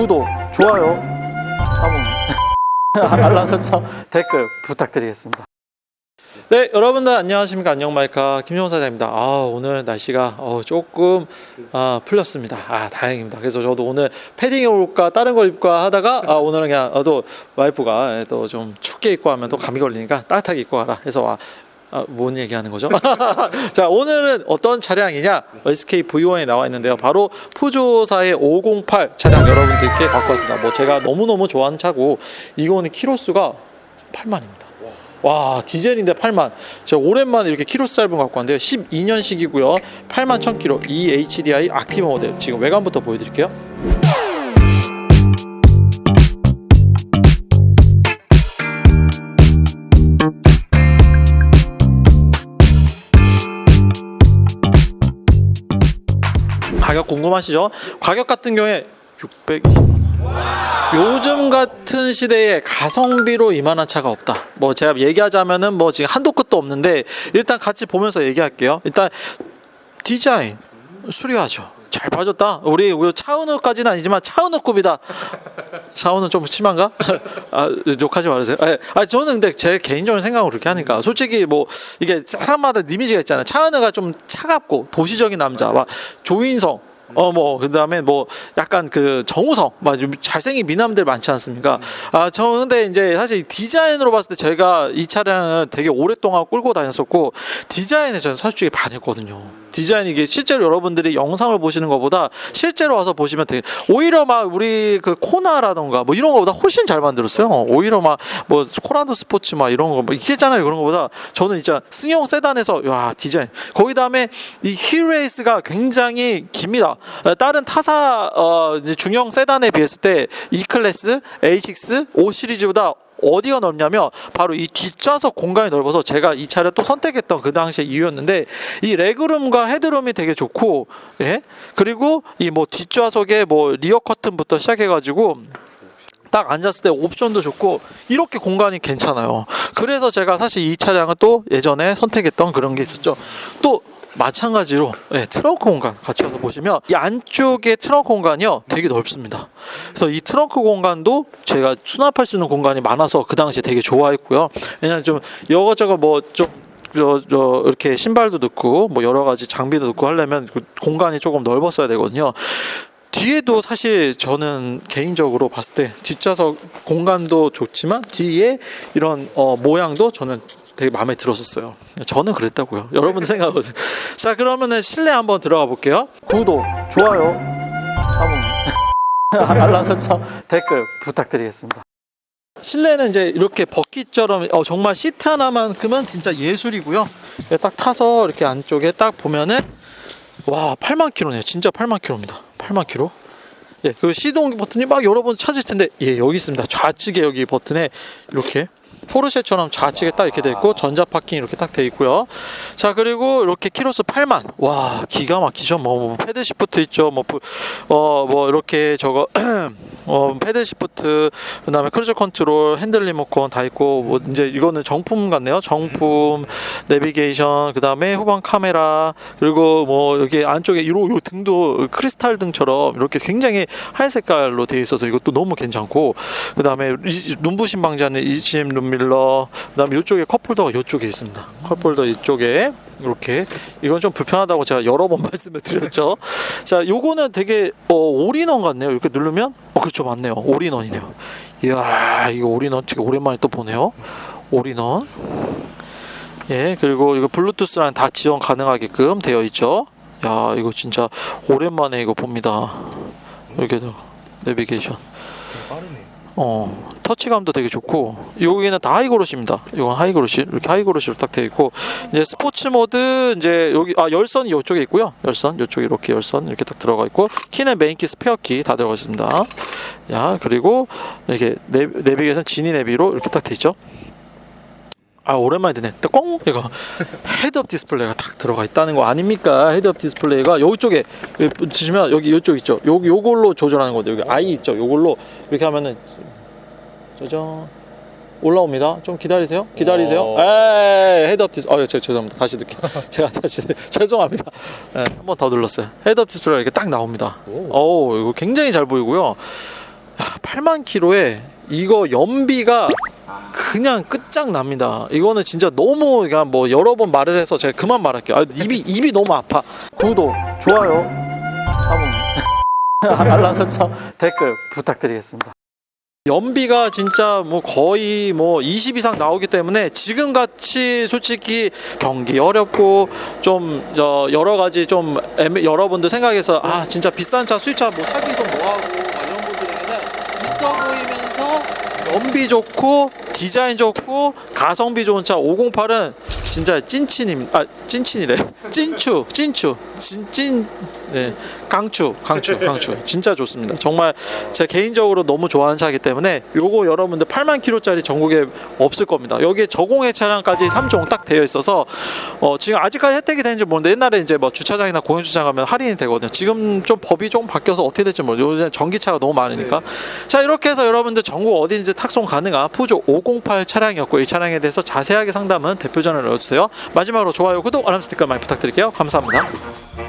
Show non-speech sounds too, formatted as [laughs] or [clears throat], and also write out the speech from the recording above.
구독, 좋아요, 사문, 알람 설정, 댓글 부탁드리겠습니다. 네, 여러분들 안녕하십니까? 안녕 마이카 김용호 사장입니다. 아, 오늘 날씨가 어, 조금 아, 풀렸습니다. 아, 다행입니다. 그래서 저도 오늘 패딩 입을까 다른 걸 입을까 하다가 아, 오늘은 그냥 어, 또 와이프가 또 좀 춥게 입고 하면 또 감기 걸리니까 따뜻하게 입고 가라 해서 와. 아, 뭔 얘기하는 거죠? [laughs] 자, 오늘은 어떤 차량이냐? SK V1에 나와 있는데요. 바로 푸조사의 508 차량 여러분들께 갖고 왔습니다. 뭐 제가 너무너무 좋아하는 차고 이거는 키로수가 8만입니다. 와 디젤인데 8만 제가 오랜만에 이렇게 얇은 거 갖고 왔는데요 12년식이고요 8만 1000km 이 HDI 액티브 모델 지금 외관부터 보여드릴게요 가격 궁금하시죠? 가격 같은 경우에 620만 원 요즘 같은 시대에 가성비로 이만한 차가 없다. 뭐 제가 얘기하자면은 뭐 지금 한도 끝도 없는데 일단 같이 보면서 얘기할게요. 일단 디자인 수려하죠. 잘 봐줬다. 우리 차은우까지는 아니지만 차은우급이다. 차은우 좀 심한가? [laughs] 아, 욕하지 말으세요. 아, 아, 저는 근데 제 개인적인 생각으로 그렇게 하니까 솔직히 뭐 이게 사람마다 이미지가 있잖아요. 차은우가 좀 차갑고 도시적인 남자, 막 조인성. 어 뭐 그다음에 뭐 약간 그 정우성 막 잘생긴 미남들 많지 않습니까? 아 저 근데 이제 사실 디자인으로 봤을 때 제가 이 차량을 되게 오랫동안 끌고 다녔었고 디자인에 저는 솔직히 반했거든요. 디자인 이게 실제로 여러분들이 영상을 보시는 것보다 실제로 와서 보시면 되게 오히려 막 우리 그 코나라던가 뭐 이런 거보다 훨씬 잘 만들었어요. 오히려 막 뭐 코란도 스포츠 막 이런 거뭐 있잖아요 그런 거보다 저는 진짜 승용 세단에서 와 디자인 거기 다음에 이 힐레이스가 굉장히 깁니다. 어, 다른 타사 어, 중형 세단에 비했을 때 E 클래스, A6, 5 시리즈보다 어디가 넓냐면 바로 이 뒷좌석 공간이 넓어서 제가 이 차를 또 선택했던 그 당시의 이유였는데 이 레그룸과 헤드룸이 되게 좋고 예 그리고 이 뭐 뒷좌석에 뭐 리어 커튼부터 시작해가지고 딱 앉았을 때 옵션도 좋고 이렇게 공간이 괜찮아요. 그래서 제가 사실 이 차량을 또 예전에 선택했던 그런 게 있었죠. 또 마찬가지로 예, 트렁크 공간 와서 보시면 이 안쪽에 트렁크 공간이요 되게 넓습니다. 그래서 이 트렁크 공간도 제가 수납할 수 있는 공간이 많아서 그 당시에 되게 좋아했고요. 왜냐면 좀 이것저것 뭐좀 저, 저, 이렇게 신발도 넣고, 뭐, 여러 가지 장비도 넣고 하려면 그 공간이 조금 넓었어야 되거든요. 뒤에도 사실 저는 개인적으로 봤을 때 뒷좌석 공간도 좋지만 뒤에 이런 어, 모양도 저는 되게 마음에 들었었어요. 저는 그랬다고요. [laughs] 여러분 생각하세요. 자 그러면은 실내 한번 들어가 볼게요. 구독, 좋아요, [laughs] 알람 설정, 댓글 부탁드리겠습니다. 실내는 이제 이렇게 버킷처럼 어, 정말 시트 하나만큼은 진짜 예술이고요. 네, 딱 타서 이렇게 안쪽에 딱 보면은 와 8만 킬로네요. 진짜 8만 킬로입니다. 8만 킬로. 예, 그 시동 버튼이 막 여러분 찾으실 텐데 예 여기 있습니다. 좌측에 여기 버튼에 이렇게 포르쉐처럼 좌측에 딱 이렇게 돼 있고 전자 파킹 이렇게 딱 돼 있고요. 자 그리고 이렇게 키로수 8만 와 기가 막히죠. 뭐, 뭐 패드 시프트 있죠. 뭐어뭐 이렇게 저거 [clears throat] 어 패드 시프트 그다음에 크루즈 컨트롤 핸들 리모컨 다 있고 뭐 이제 이거는 정품 같네요. 정품 내비게이션 그다음에 후방 카메라 그리고 뭐 여기 안쪽에 요, 요 등도 크리스탈 등처럼 이렇게 굉장히 하얀 색깔로 되어 있어서 이것도 너무 괜찮고 그다음에 이- 눈부신 방지하는 이심 룸밀러 그다음에 이쪽에 컵홀더가 이쪽에 있습니다. 컵홀더 이쪽에 이렇게 이건 좀 불편하다고 제가 여러 번 [laughs] 말씀을 드렸죠. 자, 요거는 되게 어, 올인원 같네요. 이렇게 누르면 어 그렇죠, 맞네요. 올인원이네요. 이야, 이거 올인원 되게 오랜만에 또 보네요. 올인원. 예, 그리고 이거 블루투스랑 다 지원 가능하게끔 되어 있죠. 야, 이거 진짜 오랜만에 이거 봅니다. 이렇게 도 내비게이션. 어, 터치감도 되게 좋고 여기는 다 하이그로시입니다. 이건 하이그로시 이렇게 하이그로시로 딱 되어 있고 이제 스포츠 모드 이제 여기 아 열선이 이쪽에 있고요. 열선 이쪽에 이렇게 열선 이렇게 딱 들어가 있고 키는 메인 키 스페어 키 다 들어가 있습니다. 야 그리고 이렇게 내, 내비게이션 지니 내비로 이렇게 딱 돼 있죠. 아 오랜만에 듣네. 꽁 이거 헤드업 디스플레이가 딱 들어가 있다는 거 아닙니까? 헤드업 디스플레이가 이쪽에 여기 보시면 여기 이쪽 있죠. 여기 요걸로 조절하는 거죠. 여기 아이 있죠. 요걸로 이렇게 하면은 짜잔 올라옵니다. 좀 기다리세요. 기다리세요. 오. 에이 헤드업 디스. 아, 제 죄송합니다. 다시 듣게. [laughs] 제가 다시 [laughs] 죄송합니다. 네, 한번 더 눌렀어요. 헤드업 디스플레이가 이렇게 딱 나옵니다. 오. 이거 굉장히 잘 보이고요. 8만 킬로에 이거 연비가 그냥 끝장납니다. 이거는 진짜 너무 그냥 뭐 여러 번 말을 해서 제가 그만 말할게요. 아, 입이 입이 너무 아파. 구독, 좋아요, [laughs] 알람 설정, 댓글 부탁드리겠습니다. 연비가 진짜 뭐 거의 뭐 20 이상 나오기 때문에 지금 같이 솔직히 경기 어렵고 좀 저 여러 가지 좀 애매- 여러분들 생각해서 아 진짜 비싼 차 수입차 뭐 사기도 뭐하고 막 이런 분들에게는 있어 보이면서 연비 좋고 디자인 좋고 가성비 좋은 차 508은 진짜 찐친입니다. 아 찐친이래. [laughs] 찐추 찐추 진찐 네 강추 강추 [laughs] 강추 진짜 좋습니다. 정말 제 개인적으로 너무 좋아하는 차이기 때문에 요거 여러분들 8만 킬로짜리 전국에 없을 겁니다. 여기에 저공해 차량까지 3종 딱 되어 있어서 어, 지금 아직까지 혜택이 되는지 모르는데 옛날에 이제 뭐 주차장이나 공영 주차장 가면 할인이 되거든요. 지금 좀 법이 좀 바뀌어서 어떻게 될지 모르죠. 요즘 전기차가 너무 많으니까. 자 이렇게 해서 여러분들 전국 어디든지 탁송 가능한 푸조 508 차량이었고 이 차량에 대해서 자세하게 상담은 대표 전화를 넣어주세요. 마지막으로 좋아요, 구독, 알람 설정 많이 부탁드릴게요. 감사합니다.